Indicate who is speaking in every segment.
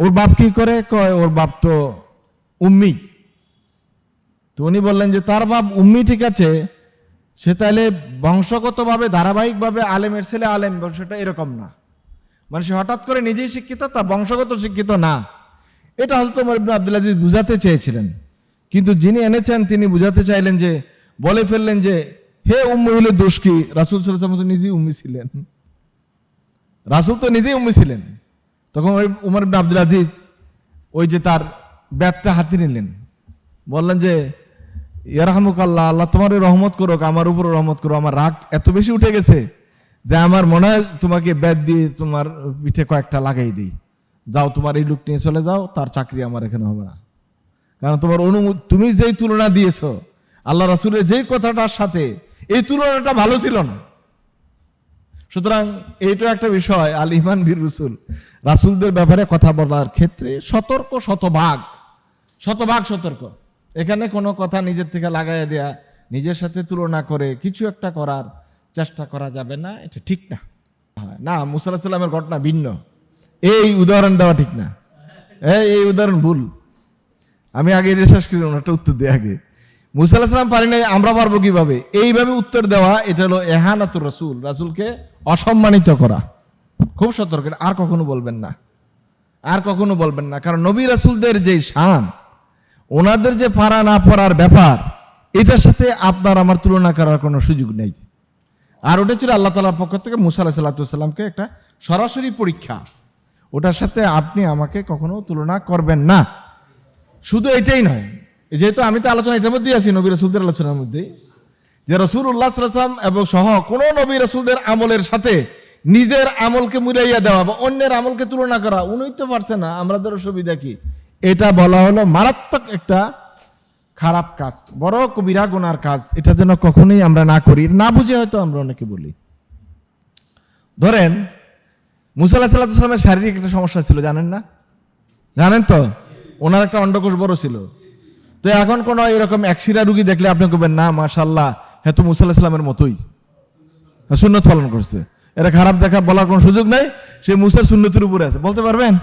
Speaker 1: ওর বাপ কি করে? কয়, ওর বাপ তো উম্মি। তো উনি বললেন যে, তার বাপ উম্মি, ঠিক আছে। সে তাহলে বংশগতভাবে, ধারাবাহিকভাবে আলেমের ছেলে, আলেম বংশটা এরকম না। মানে সে হঠাৎ করে নিজেই শিক্ষিত তা বংশগত শিক্ষিত না। এটা হয়তো তোমার ইবনে আব্দুল আজিজ বুঝাতে চেয়েছিলেন। কিন্তু যিনি এনেছেন, তিনি বুঝাতে চাইলেন যে, বলে ফেললেন যে, হে উম্মি হলে দোষ কি? রাসুল সাল্লাম তো নিজেই উম্মি ছিলেন। রাসুল তো নিজেই উম্মি ছিলেন। তখন ওই উমর আব্দুল আজিজ ওই যে তার ব্যাপটা হাতে নিলেন। বললেন যে ইয়ারহামুক আল্লাহ আল্লাহ তোমার রহমত করুক, আমার উপর রহমত করো আমার রাগ এত বেশি উঠে গেছে যে আমার মনে হয় তোমাকে ব্যাট দিয়ে তোমার পিঠে কয়েকটা লাগাই দিই। যাও, তোমার এই লুক নিয়ে চলে যাও, তার চাকরি আমার এখানে হবে না। কারণ তোমার অনুমতি তুমি যেই তুলনা দিয়েছ, আল্লাহ রাসুলের যেই কথাটার সাথে, এই তুলনাটা ভালো ছিল না। সুতরাং এইটা একটা বিষয়, আল ইমান বীর রসুল। রাসুলদের ব্যাপারে কথা বলার ক্ষেত্রে সতর্ক শতভাগ। শতভাগ সতর্ক। এখানে কোনো কথা নিজের থেকে লাগাই দেয়া, নিজের সাথে তুলনা করে কিছু একটা করার চেষ্টা করা যাবে না, এটা ঠিক না। না মুসাল্লাহ সাল্লামের ঘটনা ভিন্ন। এই উদাহরণ দেওয়া ঠিক না। এই এই উদাহরণ ভুল। আমি আগে এটা শেষ করি একটা উত্তর দিই আগে। মুসা আলাহিসাম পারি নাই, আমরা পারব কীভাবে? এইভাবে উত্তর দেওয়া, এটা হলো এহানাতুর রসুল, রাসুলকে অসম্মানিত করা। খুব সতর্ক, আর কখনো বলবেন না। আর কখনো বলবেন না, কারণ নবী রাসুলদের যে শান, ওনাদের যে পারা না পড়ার ব্যাপার, এটার সাথে আপনার আমার তুলনা করার কোনো সুযোগ নেই। আর ওটা ছিল আল্লাহ তালার পক্ষ থেকে মুসা আলাহ একটা সরাসরি পরীক্ষা। ওটার সাথে আপনি আমাকে কখনো তুলনা করবেন না। শুধু এটাই নয় যেহেতু আমি তো আলোচনা এটার মধ্যেই আছি, নবী রসুলদের আলোচনার মধ্যেই, যে রসুল উল্লাহ সাল্লাম এবং সহ কোন নবী রসুলদের আমলের সাথে নিজের আমলকে মিলাইয়া দেওয়া বা অন্যের আমলকে তুলনা করা উনি তো পারছে না আমাদের সুবিধা কি? এটা বলা হলো মারাত্মক একটা খারাপ কাজ, বড় কবিরা গোনার কাজ, এটা যেন কখনোই আমরা না করি, না বুঝে হয়তো আমরা অনেকে বলি। ধরেন মুসাল্লাহ সাল্লামের শারীরিক একটা সমস্যা ছিল, জানেন না? জানেন তো? ওনার একটা অন্ডকোষ বড় ছিল। তো এখন কোন এরকম একশিরা রুগী দেখলে আপনি কবেন না মাশাল্লাহ হ্যাঁ তো মুসাল্লাহ ইসলামের মতোই। সুন্নত পালন করছে। এটা খারাপ দেখা বলার কোনো সুযোগ নাই, সে মুসার সুন্নতির উপরে আছে। বলতে পারবেন?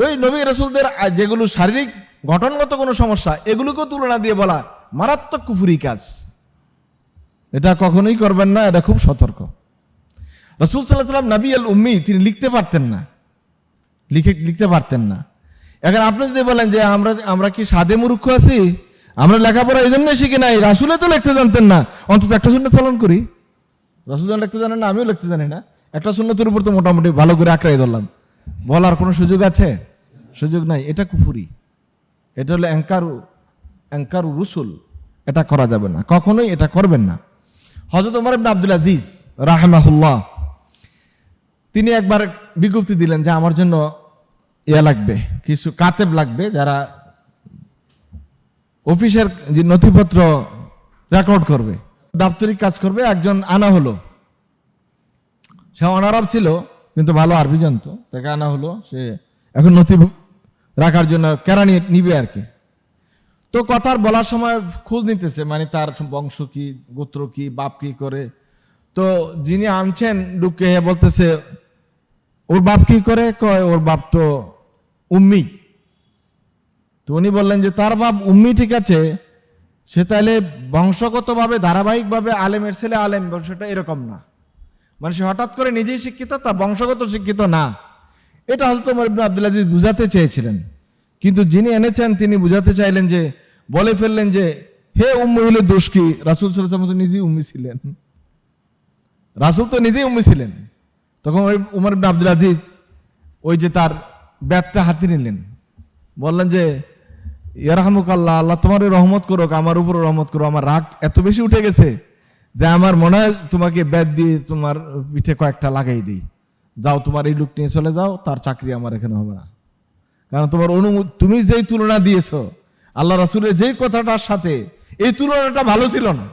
Speaker 1: ওই নবী রসুলদের যেগুলো শারীরিক গঠনগত কোনো সমস্যা, এগুলোকেও তুলনা দিয়ে বলা মারাত্মক কুফুরি কাজ। এটা কখনোই করবেন না, এটা খুব সতর্ক। রসুল সাল্লাহ সাল্লাম নবী আল উম্মি তিনি লিখতে পারতেন না। লিখে, লিখতে পারতেন না। এখন আপনি যদি বলেন যে আমরা আমরা কি সাদে মূর্খ আছি? আমরা লেখাপড়া এই জন্যই শিখি নাই। রাসুলে তো লিখতে জানতেন না। অন্তত একটা শূন্য পালন করি। রাসুল যখন লিখতে জানেন না, আমিও লিখতে জানি না। একটা শূন্যতের উপর তো মোটামুটি ভালো করে আঁকড়াই ধরলাম। বলার কোনো সুযোগ আছে? সুযোগ নাই। এটা কুফুরি। এটা হলো অ্যাঙ্কারু অ্যাঙ্কারু রুসুল। এটা করা যাবে না। কখনোই এটা করবেন না। হজরত উমর ইবনে আব্দুল আজিজ রাহমাহুল্লাহ, তিনি একবার বিজ্ঞপ্তি দিলেন যে আমার জন্য ইয়া লাগবে, কিছু কাতেব লাগবে যারা অফিসের যে নথিপত্র রেকর্ড করবে, দাপ্তরিক কাজ করবে, একজন আনা হলো। সে অনারব ছিল, কিন্তু ভালো আরবি জানতো, তাকে আনা হলো, সে এখন নথি রাখার জন্য কেরা নিয়ে নিবে আর কি। তো কথার বলার সময় খোঁজ নিতেছে মানে তার বংশ কি, গোত্র কি, বাপ কি করে। তো যিনি আনছেন ডুকে বলতেছে ওর বাপ কি করে? কয়, ওর বাপ তো উম্মি। তো উনি বললেন যে, তার বাপ উম্মি, ঠিক আছে। সে তাহলে বংশগতভাবে, ধারাবাহিকভাবে আলেমের ছেলে, আলেম বংশটা এরকম না। মানে সে হঠাৎ করে নিজেই শিক্ষিত তা বংশগত শিক্ষিত না। এটা হয়তো তোমার আব্দুল আজিজ বুঝাতে চেয়েছিলেন। কিন্তু যিনি এনেছেন, তিনি বুঝাতে চাইলেন যে, বলে ফেললেন যে, হে উম্মি হলে দোষ কি? রাসুল সাল্লাম তো নিজেই উম্মি ছিলেন। রাসুল তো নিজেই উম্মি ছিলেন। তখন ওই উমর আব্দুল আজিজ ওই যে তার ব্যাপটা হাতে নিলেন। বললেন যে ইয়ারহামুক আল্লাহ আল্লাহ তোমার রহমত করুক, আমার উপর রহমত করো আমার রাগ এত বেশি উঠে গেছে যে আমার মনে হয় তোমাকে ব্যাট দিয়ে তোমার পিঠে কয়েকটা লাগাই দিই। যাও, তোমার এই লুক নিয়ে চলে যাও, তার চাকরি আমার এখানে হবে না। কারণ তোমার অনুমতি তুমি যেই তুলনা দিয়েছ, আল্লাহ রাসুলের যেই কথাটার সাথে, এই তুলনাটা ভালো ছিল না।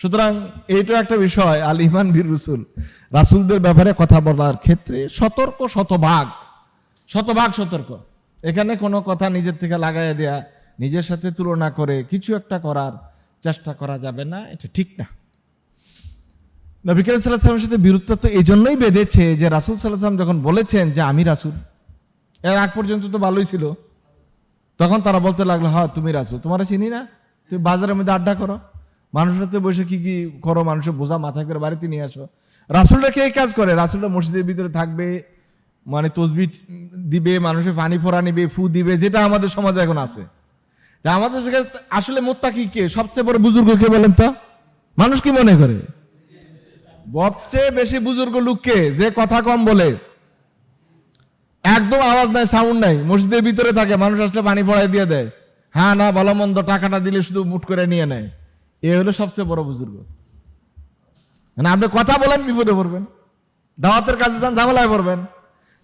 Speaker 1: সুতরাং এইটা একটা বিষয়, আল ইমান বীর রসুল। রাসুলদের ব্যাপারে কথা বলার ক্ষেত্রে সতর্ক, শতভাগ। শতভাগ সতর্ক। এখানে কোনো কথা নিজের থেকে লাগাই দেয়া, নিজের সাথে তুলনা করে কিছু একটা করার চেষ্টা করা যাবে না, এটা ঠিক না। নবী সাল্লামের সাথে বিরুদ্ধ তো এই জন্যই বেঁধেছে যে রাসুল সাল্লাহ সাল্লাম যখন বলেছেন যে আমি রাসুল, এর আগ পর্যন্ত তো ভালোই ছিল। তখন তারা বলতে লাগল হ্যাঁ তুমি রাসুল, তোমার চিনি না? তুমি বাজারের মধ্যে আড্ডা করো। মানুষের সাথে বসে কি কি করো, মানুষের বোঝা মাথায় করে বাড়িতে নিয়ে আসো। রাসুলটা কে কাজ করে? রাসুলটা মসজিদের ভিতরে থাকবে মানে তসবি দিবে, মানুষের পানি ফোড়া নিবে, ফু দিবে, যেটা আমাদের সমাজে এখন আছে। তা আমাদের সেখানে আসলে মোত্তাকি কে? সবচেয়ে বড় বুজুর্গ কে বলেন তো? মানুষ কি মনে করে? সবচেয়ে বেশি বুজুর্গ লোককে যে কথা কম বলে। একদম আওয়াজ নাই সাউন্ড নাই। মসজিদের ভিতরে থাকে, মানুষ আসলে পানি পড়াই দিয়ে দেয়। হ্যাঁ না, ভালো মন্দ, টাকাটা দিলে শুধু মুট করে নিয়ে নেয়। এ হলো সবচেয়ে বড় বুজুর্গ। মানে আপনি কথা বলেন, বিপদে পড়বেন। দাওয়াতের কাজে যান, ঝামেলায় পড়বেন।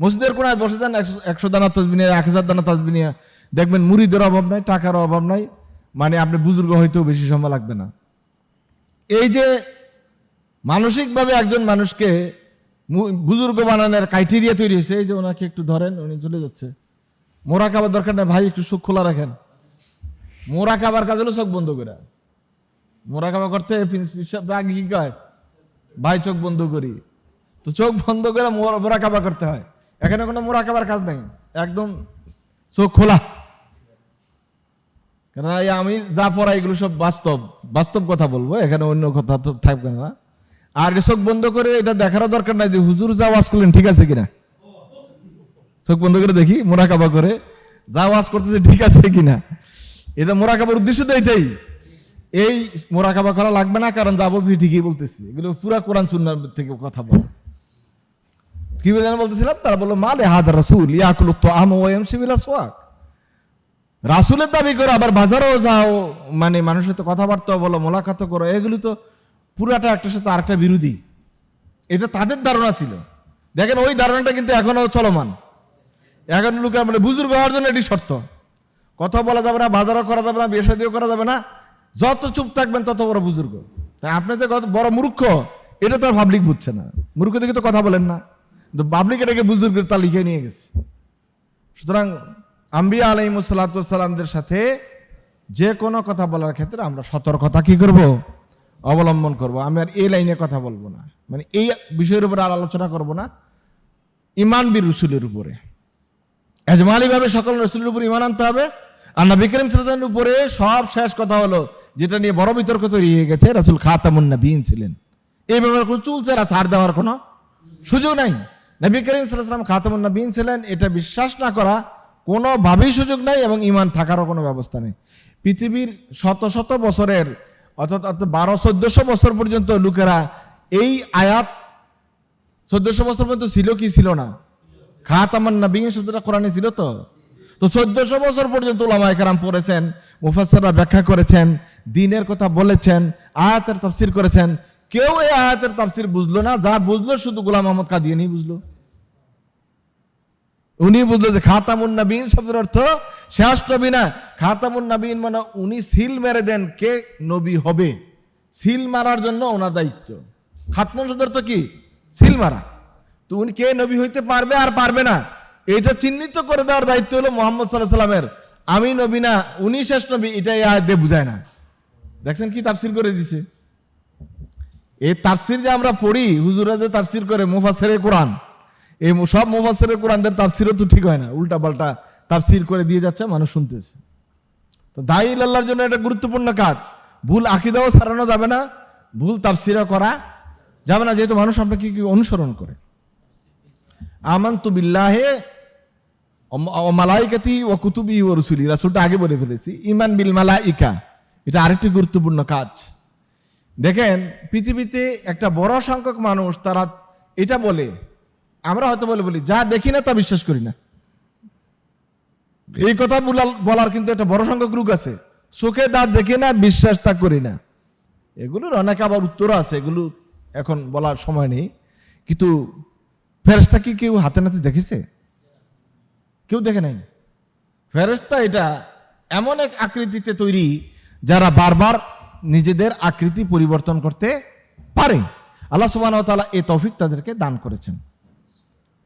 Speaker 1: মসজিদের কোনায় বসে যান, একশো দানা তসবি নিয়ে, এক হাজার দানা তসবি নিয়ে। দেখবেন মুড়িদের অভাব নাই, টাকার অভাব নাই। মানে আপনি বুজুর্গ হইতেও বেশি সময় লাগবে না। এই যে মানসিকভাবে একজন মানুষকে বুজুর্গ বানানোর ক্রাইটেরিয়া তৈরি হয়েছে, এই যে ওনাকে একটু ধরেন, উনি চলে যাচ্ছে। মোরা খাবার দরকার না ভাই একটু চোখ খোলা রাখেন। মোরা খাবার কাজ হলো চোখ বন্ধ করে। মোরা খাবার করতে আগে কি কয়? ভাই, চোখ বন্ধ করি। তো চোখ বন্ধ করে মোরা মোরা খাবার করতে হয়। এখানে কোনো মোরা খাবার কাজ নাই। একদম চোখ খোলা। কেন এই আমি যা পড়া, এগুলো সব বাস্তব। বাস্তব কথা বলব, এখানে অন্য কথা তো থাকবে না। আর চোখ বন্ধ করে এটা দেখারও দরকার নাই যে হুজুর যা ওয়াজ করলেন ঠিক আছে কিনা। চোখ বন্ধ করে দেখি মোরাকাবা করে যা ওয়াজ করতেছে ঠিক আছে কিনা। এটা মোরাকাবার উদ্দেশ্য তো এটাই। এই মোরাকাবা করা লাগবে না, কারণ যা বলছি ঠিকই বলতেছি। এগুলো পুরা কোরআন সুন্নার থেকে কথা বল। কি যেন বলতেছিলাম? তারা বলল মা মালে হাদ রাসুল, ইয়াকুল তো শিবিলা সোয়াক রাসুলের দাবি করে আবার বাজারেও যাও মানে মানুষের সাথে কথাবার্তা বলো, মোলাকাত করো, এগুলো তো পুরাটা একটার সাথে আরেকটা বিরোধী। এটা তাদের ধারণা ছিল। দেখেন ওই ধারণাটা কিন্তু এখনও চলমান। এখন লোকে মানে বুজুর্গ হওয়ার জন্য এটি শর্ত। কথা বলা যাবে না, বাজারও করা যাবে না, বিয়ে শাদিও করা যাবে না যত চুপ থাকবেন, তত বড় বুজুর্গ। তাই আপনি যে বড় মূর্খ, এটা তো পাবলিক বুঝছে না। মূর্খ দেখে তো কথা বলেন না? কিন্তু পাবলিক এটাকে বুজুর্গের তা লিখে নিয়ে গেছে। সুতরাং আম্বিয়া আলাইমুসাল্লাতামদের সাথে যে কোনো কথা বলার ক্ষেত্রে আমরা সতর্কতা কি করব? অবলম্বন করব। আমি আর এই লাইনে কথা বলব না। মানে এই বিষয়ের উপরে আর আলোচনা করব না। ইমান বীর রসুলের উপরে। এজমালিভাবে সকল রসুলের উপর ইমান আনতে হবে। আর নবী করিম সাল্লাল্লাহু উপরে সব শেষ কথা হলো যেটা নিয়ে বড় বিতর্ক তৈরি হয়ে গেছে, রাসুল খাতামুন নবীন ছিলেন। এই ব্যাপারে কোনো চুলচেরা ছাড় দেওয়ার কোনো সুযোগ নাই। নবী করিম সাল্লাম খাতামুন নবীন ছিলেন, এটা বিশ্বাস না করা কোনোভাবেই সুযোগ নাই এবং ইমান থাকারও কোনো ব্যবস্থা নেই। পৃথিবীর শত শত বছরের, অর্থাৎ অর্থাৎ বারো, চোদ্দশো বছর পর্যন্ত লোকেরা এই আয়াত চোদ্দশো বছর পর্যন্ত ছিল কি ছিল না? খাতামান নবীন শব্দটা কোরআনে ছিল তো? তো চোদ্দশো বছর পর্যন্ত ওলামায়ে কেরাম পড়েছেন, মুফাসসিররা ব্যাখ্যা করেছেন, দিনের কথা বলেছেন, আয়াতের তাফসির করেছেন। কেউ এই আয়াতের তাফসির বুঝলো না, যা বুঝলো শুধু গোলাম মোহাম্মদ কাদিয়ানি বুঝলো। উনি বুঝলো যে খাতামুন নবীন শব্দের অর্থ শেষ নবী না। খাতামুন নবীন মানে উনি সিল মেরে দেন কে নবী হবে। সিল মারার জন্য ওনার দায়িত্ব। খাতমুন শব্দের অর্থ কি? সিল মারা। তো উনি কে নবী হইতে পারবে আর পারবে না। এটা চিহ্নিত করে দেওয়ার দায়িত্ব হলো মোহাম্মদ সাল্লাহ সাল্লামের আমি নবী না, উনি শেষ নবী, এটাই আয়াত বুঝায় না। দেখছেন কি তাফসির করে দিছে? এই তাফসির যে আমরা পড়ি হুজুরা যে তাফসির করে, মুফাসসিরে কোরআন। এই সব মুফাসসিরে কোরআনদের তাফসিরও তো ঠিক হয় না। উল্টা পাল্টা তাফসির করে দিয়ে যাচ্ছে, মানুষ শুনতেছে। তো দায়ী আল্লাহর জন্য এটা গুরুত্বপূর্ণ কাজ। ভুল আকিদাও সারানো যাবে না, ভুল তাফসিরও করা যাবে না, যেহেতু মানুষ আপনাকে কি অনুসরণ করে। আমান্তু বিল্লাহে মালাইকাতি ও কুতুবি ও রসুলি রাসুলটা আগে বলে ফেলেছি। ইমান বিল মালাইকা, এটা আরেকটি গুরুত্বপূর্ণ কাজ। দেখেন, পৃথিবীতে একটা বড় সংখ্যক মানুষ, তারা এটা বলে। আমরা হয়তো বলে বলি, যা দেখি না তা বিশ্বাস করি না। এই কথা বলার- কিন্তু একটা বড় সংখ্যক লোক আছে। চোখে দাঁত দেখি না, বিশ্বাস তা করি না। এগুলোর অনেক আবার উত্তরও আছে, এগুলো এখন বলার সময় নেই। কিন্তু ফেরেস্তা কি কেউ হাতে নাতে দেখেছে? কেউ দেখে নাই? ফেরেস্তা এটা এমন এক আকৃতিতে তৈরি যারা বারবার নিজেদের আকৃতি পরিবর্তন করতে পারে। আল্লাহ সুবাহ তাআলা এই তৌফিক তাদেরকে দান করেছেন।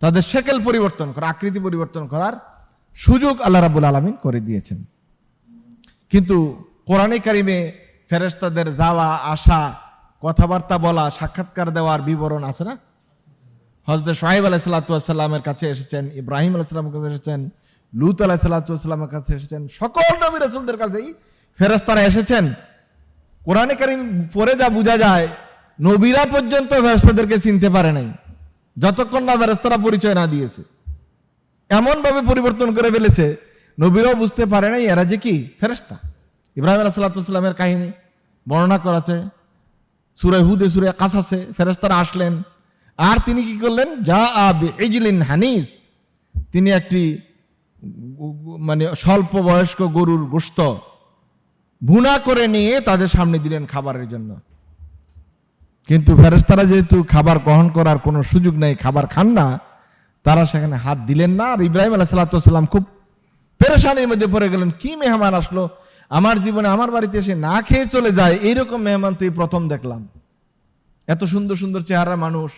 Speaker 1: তাদের শেকেল পরিবর্তন করা, আকৃতি পরিবর্তন করার সুযোগ আল্লাহ রাবুল আলমিন করে দিয়েছেন। কিন্তু কোরআনে কারিমে ফেরেস্তাদের যাওয়া, আসা, কথাবার্তা বলা, সাক্ষাৎকার দেওয়ার বিবরণ আছে না? হজরত সোহাইব আলাইসাল্লামের কাছে এসেছেন, ইব্রাহিম আলাইসাল্লামের কাছে এসেছেন, লুত আলাইসাল্লামের কাছে এসেছেন, সকল নবী রসুলদের কাছেই ফেরেস্তারা এসেছেন। কোরআনে কারিম পরে যা বোঝা যায়, নবীরা পর্যন্ত ফেরস্তাদেরকে চিনতে পারে নাই। যতক্ষণ না ফেরেস্তারা পরিচয় না দিয়েছে। এমন ভাবে পরিবর্তন করে ফেলেছে, নবীরাও বুঝতে পারে নাই এরা যে কি ফেরেস্তা ইব্রাহিম আলাইসাল্লামের কাহিনী বর্ণনা করাছে সুরে হুদে সুরে কাসাসে ফেরেস্তারা আসলেন আর তিনি কি করলেন? যা আবে ইজলিন হানিস। তিনি একটি মানে স্বল্প বয়স্ক গরুর গোস্ত ভুনা করে নিয়ে তাদের সামনে দিলেন খাবারের জন্য। কিন্তু ফেরেস্তারা যেহেতু খাবার গ্রহণ করার কোনো সুযোগ নেই, খাবার খান না, তারা সেখানে হাত দিলেন না। আর ইব্রাহিম আলাহ সাল্লাম খুব পেরেশানির মধ্যে পড়ে গেলেন, কি মেহমান আসলো? আমার জীবনে আমার বাড়িতে এসে না খেয়ে চলে যায়, এইরকম মেহমান তুই প্রথম দেখলাম। এত সুন্দর সুন্দর চেহারা মানুষ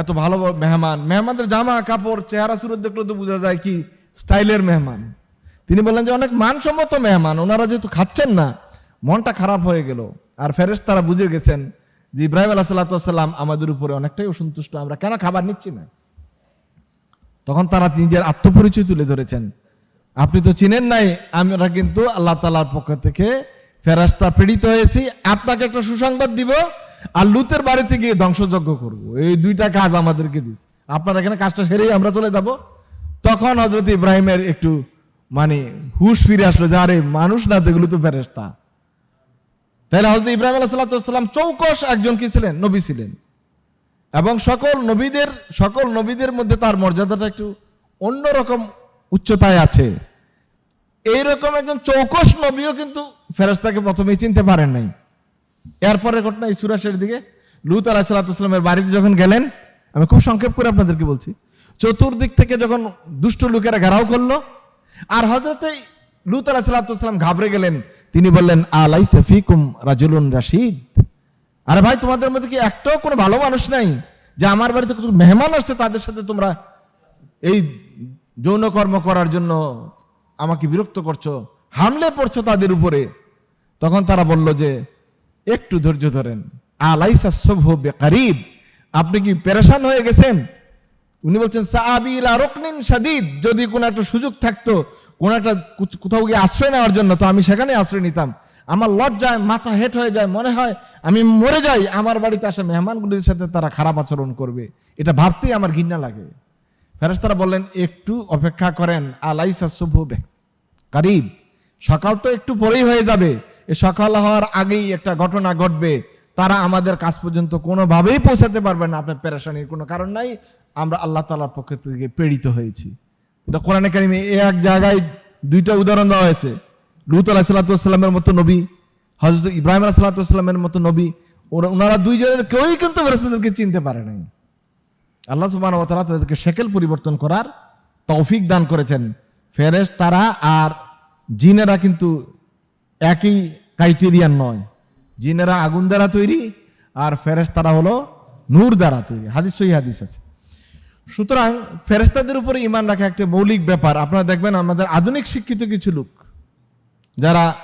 Speaker 1: এত ভালো মেহমান। মেহমানদের জামা, কাপড়, চেহারা, সুরত দেখলে তো বোঝা যায় কি স্টাইলের মেহমান। তিনি বললেন যে, অনেক মানসম্মত মেহমান, ওনারা যেহেতু খাচ্ছেন না, মনটা খারাপ হয়ে গেল। আর ফেরেস তারা বুঝে গেছেন যে, ইব্রাহিম আলাহ সাল্লাম আমাদের উপরে অনেকটাই অসন্তুষ্ট, আমরা কেন খাবার নিচ্ছি না? তখন তারা নিজের আত্মপরিচয় তুলে ধরেছেন। আপনি তো চিনেন নাই, আমরা কিন্তু আল্লাহ তালার পক্ষ থেকে ফেরাস্তা প্রেরিত হয়েছি, আপনাকে একটা সুসংবাদ দিব আর লুতের বাড়িতে গিয়ে ধ্বংসযজ্ঞ করব। এই দুইটা কাজ আমাদেরকে দিস আপনার এখানে কাজটা সেরেই আমরা চলে যাব। তখন হজরত ইব্রাহিমের একটু মানে হুশ ফিরে আসলো যে, আরে, মানুষ না এগুলো তো ফেরেস্তা তাহলে হজরত ইব্রাহিম আলাহ সাল্লাম চৌকস একজন কি ছিলেন? নবী ছিলেন। এবং সকল নবীদের সকল নবীদের মধ্যে তার মর্যাদাটা একটু অন্যরকম উচ্চতায় আছে। এইরকম একজন চৌকস নবীও কিন্তু ফেরেস্তাকে প্রথমেই চিনতে পারেন নাই। এরপরে ঘটনা এই সুরাশের দিকে। লুত আলাহ সাল্লাহামের বাড়িতে যখন গেলেন, আমি খুব সংক্ষেপ করে আপনাদেরকে বলছি। চতুর্দিক থেকে যখন দুষ্ট লোকেরা ঘেরাও করল, আর হজরতে লুত আলাহ সাল্লাহাম ঘাবড়ে গেলেন, তিনি বললেন আলাই সফিকুম রাজুলুন রাশিদ? আরে ভাই, তোমাদের মধ্যে কি একটাও কোনো ভালো মানুষ নাই? যে আমার বাড়িতে কত মেহমান আসছে, তাদের সাথে তোমরা এই যৌন কর্ম করার জন্য আমাকে বিরক্ত করছ? হামলে পড়ছো তাদের উপরে? তখন তারা বলল যে একটু ধৈর্য ধরেন। আলাইসা সভ্য বেকারিব। আপনি কি পেরেশান হয়ে গেছেন? উনি বলছেন সাহাবিল আরকনিন সাদিদ যদি কোনো একটা সুযোগ থাকতো, কোনো একটা কোথাও গিয়ে আশ্রয় নেওয়ার জন্য, তো আমি সেখানে আশ্রয় নিতাম। আমার লজ্জায় মাথা হেট হয়ে যায়, মনে হয় আমি মরে যাই, আমার বাড়িতে আসা মেহমানগুলির সাথে তারা খারাপ আচরণ করবে। এটা ভাবতেই আমার ঘৃণা লাগে। ফেরেস্তারা বললেন, একটু অপেক্ষা করেন, আলাইসা শুভ কারিব সকাল তো একটু পরেই হয়ে যাবে। এ সকাল হওয়ার আগেই একটা ঘটনা ঘটবে, তারা আমাদের কাছ পর্যন্ত কোনোভাবেই পৌঁছাতে পারবে না। আপনার পেরেশানির কোনো কারণ নাই, আমরা আল্লাহ তালার পক্ষ থেকে প্রেরিত হয়েছি। কিন্তু কোরআনে কারিমে এ এক জায়গায় দুইটা উদাহরণ দেওয়া হয়েছে। লুত আলাহ সাল্লাতামের মতো নবী হজরত ইব্রাহিম আলাহ সাল্লাতামের মতো নবী, ওরা, ওনারা দুইজনের কেউই কিন্তু ফেরেস্তাদেরকে চিনতে পারে নাই। আল্লাহ সুবাহ তাদেরকে শেকেল পরিবর্তন করার তৌফিক দান করেছেন। ফেরেস তারা আর জিনেরা কিন্তু একই ক্রাইটেরিয়ান নয়। জিনেরা আগুন দ্বারা তৈরি আর ফেরেস তারা হলো নূর দ্বারা তৈরি। হাদিস সই হাদিস আছে। সুতরাং ফেরেস্তাদের উপরে ইমান রাখা একটা মৌলিক ব্যাপার। আপনারা দেখবেন আমাদের আধুনিক শিক্ষিত কিছু লোক যারা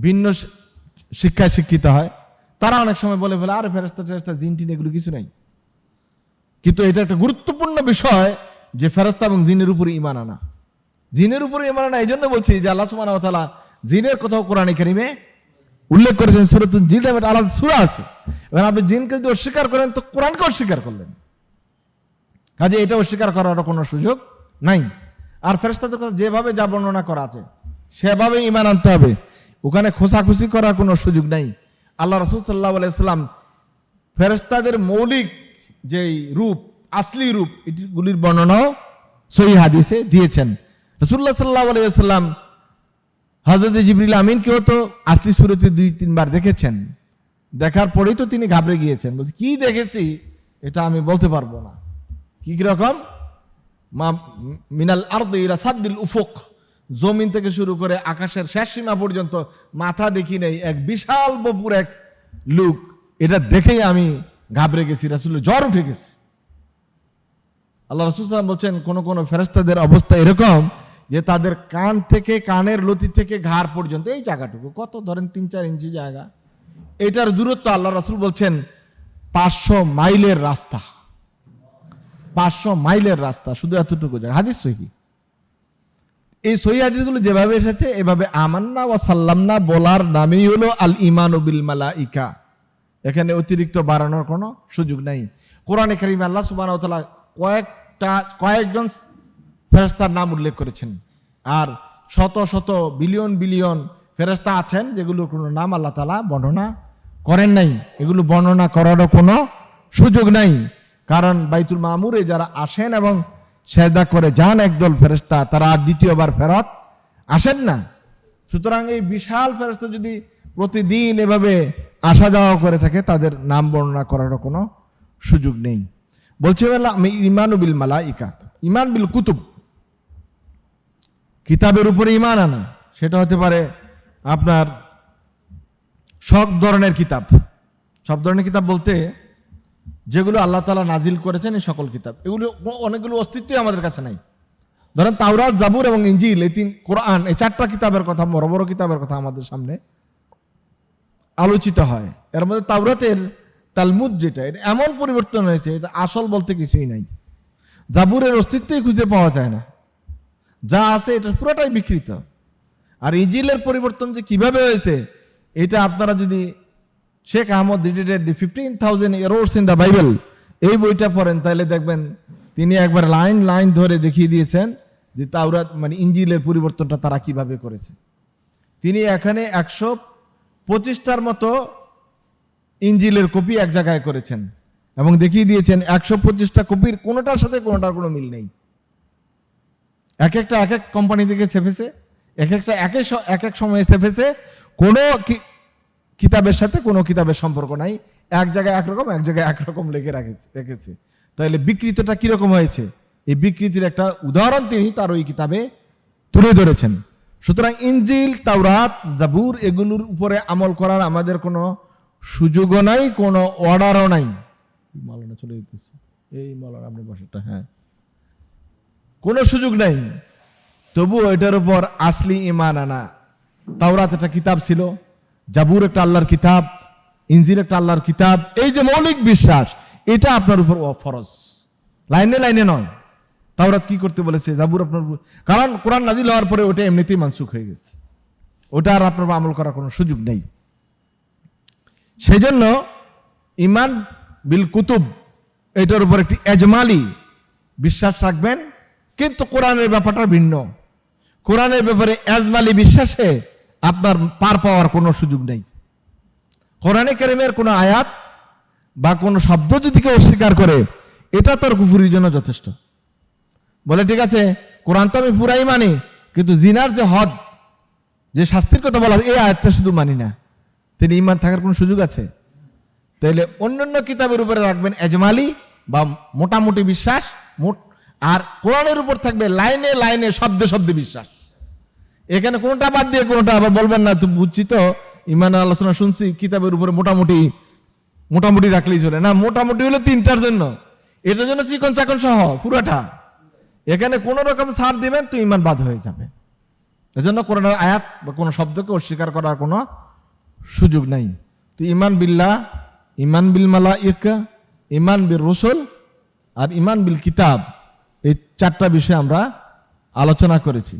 Speaker 1: ভিন্ন শিক্ষায় শিক্ষিত হয়, তারা অনেক সময় বলে ফেলে, আরে ফেরেস্তা টেরেস্তা জিন টিন এগুলো কিছু নাই। কিন্তু এটা একটা গুরুত্বপূর্ণ বিষয় যে ফেরস্তা এবং জিনের উপরে ইমান আনা। জিনের উপরে ইমান আনা এই জন্য বলছি যে আল্লাহ ওয়া তাআলা জিনের কথাও কোরআনে কারিমে উল্লেখ করেছেন সুরাতুল জিন আলাদা সূরা আছে। এবার আপনি জিনকে যদি অস্বীকার করেন, তো কোরআনকে অস্বীকার করলেন। কাজে এটা অস্বীকার করার কোনো সুযোগ নাই। আর ফেরেস্তাদের কথা যেভাবে যা বর্ণনা করা আছে সেভাবে ইমান আনতে হবে। ওখানে খোসাখুসি করার কোনো সুযোগ নাই। আল্লাহ রসুল সাল্লাহ আলাইসাল্লাম ফেরেস্তাদের মৌলিক যেই রূপ, আসলি রূপ, এটিগুলির বর্ণনাও সহি হাদিসে দিয়েছেন। রসুল্লাহ সাল্লাহ আলাইসাল্লাম হজরত জিবরিল আমিনকেও তো আসলি সুরতে দুই, তিনবার দেখেছেন। দেখার পরেই তো তিনি ঘাবড়ে গিয়েছেন। বলছি, কি দেখেছি? এটা আমি বলতে পারব না। কি রকম? মা, মিনাল আর্দ ইরা সাদ্দিল উফক। জমিন থেকে শুরু করে আকাশের শেষ সীমা পর্যন্ত মাথা দেখি নেই, এক বিশাল বপুর এক লুক। এটা দেখেই আমি ঘাবড়ে গেছি, রাসুলের জ্বর উঠে গেছি। আল্লাহ রসুল বলছেন, কোন কোন ফেরেস্তাদের অবস্থা এরকম যে তাদের কান থেকে, কানের লতি থেকে ঘাড় পর্যন্ত, এই জায়গাটুকু, কত ধরেন তিন চার ইঞ্চি জায়গা, এটার দূরত্ব আল্লাহ রসুল বলছেন পাঁচশো মাইলের রাস্তা, পাঁচশো মাইলের রাস্তা, শুধু এতটুকু জায়গা, হাদিস সহি এই সহি হাদিসগুলো যেভাবে এসেছে, এভাবে আমান্না ও সাল্লামনা বলার নামেই হলো আল ইমান বিল মালাইকা এখানে অতিরিক্ত বাড়ানোর কোনো সুযোগ নাই। কোরআনে কারিমে আল্লাহ সুবাহ কয়েকটা, কয়েকজন ফেরেস্তার নাম উল্লেখ করেছেন। আর শত শত বিলিয়ন বিলিয়ন ফেরেস্তা আছেন, যেগুলোর কোনো নাম আল্লাহ তালা বর্ণনা করেন নাই। এগুলো বর্ণনা করারও কোনো সুযোগ নাই। কারণ বাইতুল মামুরে যারা আসেন এবং সেদা করে যান একদল ফেরেস্তা তারা আর দ্বিতীয়বার ফেরত আসেন না। সুতরাং এই বিশাল ফেরেস্তা যদি প্রতিদিন এভাবে আসা যাওয়া করে থাকে, তাদের নাম বর্ণনা করারও কোনো সুযোগ নেই। বলছে ইমান বিল মালা ইকাত ইমান বিল কুতুব। কিতাবের উপরে ইমান আনা, সেটা হতে পারে আপনার সব ধরনের কিতাব। সব ধরনের কিতাব বলতে যেগুলো আল্লাহ তালা নাজিল করেছেন এই সকল কিতাব। এগুলো অনেকগুলো অস্তিত্বই আমাদের কাছে নাই। ধরেন তাওরাত, জাবুর এবং ইঞ্জিল এই তিন কোরআন, এই চারটা কিতাবের কথা, বড় বড় কিতাবের কথা আমাদের সামনে আলোচিত হয়। এর মধ্যে তাওরাতের তালমুদ যেটা, এটা এমন পরিবর্তন হয়েছে, এটা আসল বলতে কিছুই নাই। জাবুরের অস্তিত্বই খুঁজে পাওয়া যায় না। যা আছে এটা পুরোটাই বিকৃত। আর ইঞ্জিলের পরিবর্তন যে কীভাবে হয়েছে, এটা আপনারা যদি Sheikh Ahmad Deedat the fifteen thousand errors in the Bible, এই বইটা পড়েন, তাহলে দেখবেন তিনি একবার লাইন লাইন ধরে দেখিয়ে দিয়েছেন যে তাওরাত মানে ইঞ্জিলের পরিবর্তনটা তারা কীভাবে করেছে। তিনি এখানে একশো পঁচিশটার মতো ইঞ্জিলের কপি এক জায়গায় করেছেন এবং দেখিয়ে দিয়েছেন, একশো পঁচিশটা কপির কোনোটার সাথে কোনোটার কোনো মিল নেই। এক একটা, এক এক কোম্পানি থেকে সেফেছে এক একটা, এক এক এক সময়ে সেফেছে কোনো কিতাবের সাথে কোনো কিতাবের সম্পর্ক নাই। এক জায়গায় একরকম, এক জায়গায় একরকম লিখে রাখেছে, রেখেছে। তাহলে বিকৃতটা কীরকম হয়েছে? এই বিকৃতির একটা উদাহরণ তিনি তার ওই কিতাবে তুলে ধরেছেন। সুতরাং ইঞ্জিল তাওরাত, জাবুর এগুলোর উপরে আমল করার আমাদের কোনো সুযোগও নাই, কোনো অর্ডারও নাই। মালানা চলে যেতেছে। এই মালানা, আপনি বসাটা হ্যাঁ। সুযোগ নাই। তবুও এটার উপর আসলি ইমান আনা। তাওরাত একটা কিতাব ছিল, জাবুর একটা আল্লাহর কিতাব, ইনজিল একটা আল্লাহর কিতাব, এই যে মৌলিক বিশ্বাস, এটা আপনার উপর ফরজ। লাইনে লাইনে নয়। তাওরাত কি করতে বলেছে? জাবুর আপনার উপর- কারণ কোরআন নাজিল হওয়ার পরে ওটা এমনিতেই মানসুখ হয়ে গেছে। ওটা আর আপনার আমল করার কোনো সুযোগ নেই। সেই জন্য ইমান বিল কুতুব, এটার উপর একটি এজমালি বিশ্বাস রাখবেন। কিন্তু কোরআনের ব্যাপারটা ভিন্ন। কোরআনের ব্যাপারে এজমালি বিশ্বাসে আপনার পার পাওয়ার কোনো সুযোগ নেই। কোরআনে কেরিমের কোনো আয়াত বা কোনো শব্দ যদি কেউ অস্বীকার করে, এটা তার কুফুরির জন্য যথেষ্ট। বলে, ঠিক আছে, কোরআন তো আমি পুরাই মানি, কিন্তু জিনার যে হদ, যে শাস্তির কথা বলা এই আয়াতটা শুধু মানি না। তিনি ইমান থাকার কোনো সুযোগ আছে? তাইলে অন্যান্য কিতাবের উপরে রাখবেন এজমালি বা মোটামুটি বিশ্বাস আর কোরআনের উপর থাকবে লাইনে লাইনে, শব্দে শব্দে বিশ্বাস। এখানে কোনটা বাদ দিয়ে কোনটা আবার বলবেন না তুমি বুঝছি তো। ইমান আলোচনা শুনছি, কিতাবের উপরে মোটামুটি মোটামুটি রাখলেই চলে। না, মোটামুটি হলো তিনটার জন্য। এটার জন্য চিকন চাকন সহ, পুরাটা। এখানে কোন রকম ছাড় দিবেন তো ইমান বাদ হয়ে যাবে। এজন্য কোরআনের আয়াত বা কোনো শব্দকে অস্বীকার করার কোনো সুযোগ নাই। তো ইমান বিল্লাহ, ইমান বিল মালা ইমান বিল রসুল, আর ইমান বিল কিতাব। এই চারটা বিষয়ে আমরা আলোচনা করেছি।